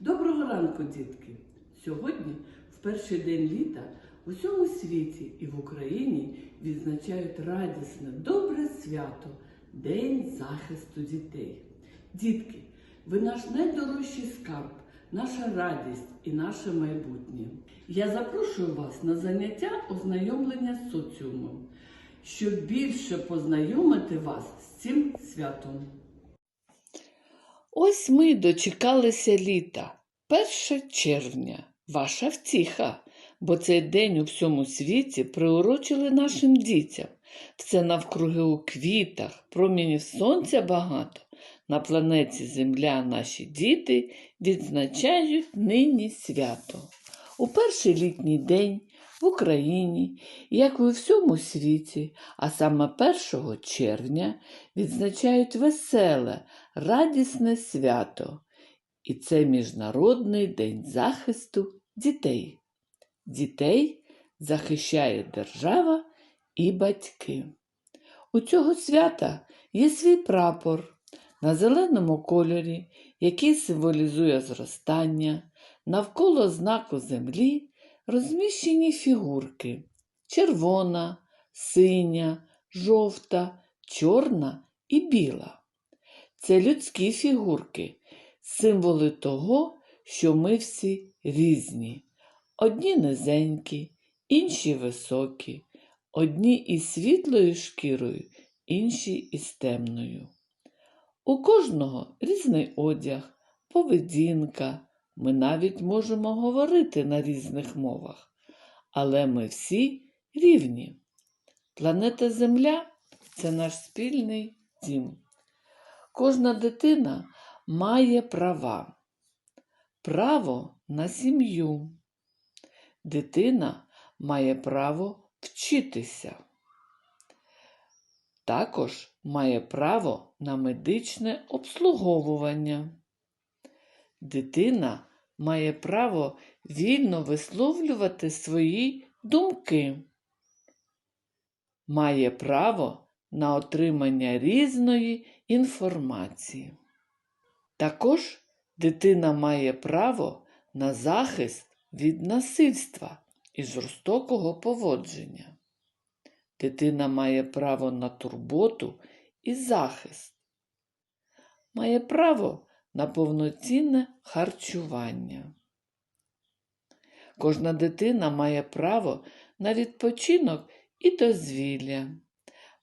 Доброго ранку, дітки! Сьогодні, в перший день літа, у всьому світі і в Україні відзначають радісне, добре свято День захисту дітей. Дітки, ви наш найдорожчий скарб, наша радість і наше майбутнє. Я запрошую вас на заняття ознайомлення з соціумом, щоб більше познайомити вас з цим святом. Ось ми дочекалися літа, 1 червня, ваша втіха, бо цей день у всьому світі приурочили нашим дітям. Все навкруги у квітах, промінів сонця багато. На планеті Земля наші діти відзначають нині свято. У перший літній день в Україні, як і у всьому світі, а саме 1 червня відзначають веселе, радісне свято. І це Міжнародний день захисту дітей. Дітей захищає держава і батьки. У цього свята є свій прапор на зеленому кольорі, який символізує зростання, навколо знаку землі розміщені фігурки червона, синя, жовта, чорна і біла. Це людські фігурки, символи того, що ми всі різні. Одні низенькі, інші високі, одні із світлою шкірою, інші із темною. У кожного різний одяг, поведінка. Ми навіть можемо говорити на різних мовах, але ми всі рівні. Планета Земля це наш спільний дім. Кожна дитина має права. Право на сім'ю. Дитина має право вчитися. Також має право на медичне обслуговування. Дитина має право вільно висловлювати свої думки. Має право на отримання різної інформації. Також дитина має право на захист від насильства і жорстокого поводження. Дитина має право на турботу і захист. Має право на повноцінне харчування. Кожна дитина має право на відпочинок і дозвілля,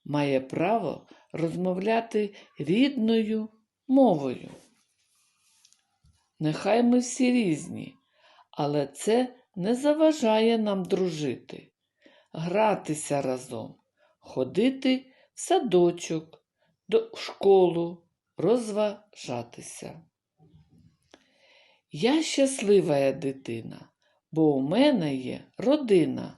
має право розмовляти рідною мовою. Нехай ми всі різні, але це не заважає нам дружити, гратися разом, ходити в садочок, до школу, розважатися. Я щаслива дитина, бо у мене є родина,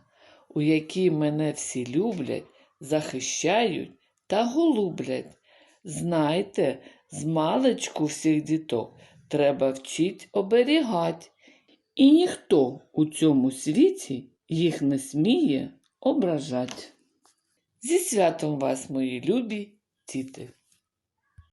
у якій мене всі люблять, захищають та голублять. Знайте, з маличку всіх діток треба вчить оберігать, і ніхто у цьому світі їх не сміє ображать. Зі святом вас, мої любі діти!